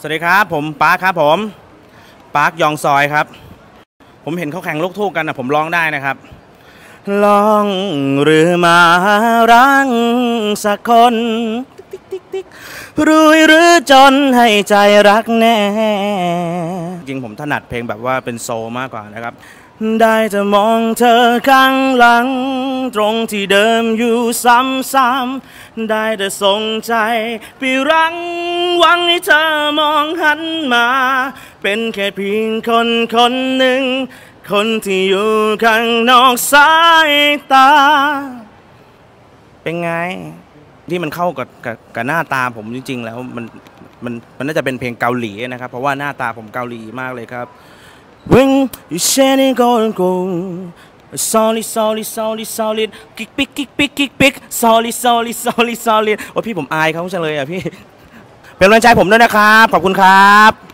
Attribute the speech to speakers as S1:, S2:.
S1: สวัสดีครับ ผมปาร์คครับผมปาร์คยองซอยครับ ผมเห็นเขาแข่งลูกทุ่งกันนะผมร้องได้นะครับลองหรือมารังสักคนรวยหรือจนให้ใจรักแน่ จริงผมถนัดเพลงแบบว่าเป็นโซมากกว่านะครับ ได้จะมองเธอข้างหลัง ตรงที่เดิมอยู่ซ้ำๆได้แต่ส่งใจไปรังหวังให้เธอมองหันมา เป็นแค่เพียงคนคนหนึ่ง คนที่อยู่ข้างนอกสายตา เป็นไง ที่มันเข้ากับกับกับหน้าตาผมจริง ๆ แล้วมันมันมันน่าจะเป็นเพลงเกาหลีนะครับ เพราะว่าหน้าตาผมเกาหลีมากเลยครับ When you shining golden gold solid solid solid solid กิ๊กปิ๊กกิ๊กปิ๊กกิ๊กปิ๊ก solid solid solid solid โอ้พี่ผมอายเขาจังเลยอะพี่ เป็นกำลังใจผมด้วยนะครับ ขอบคุณครับ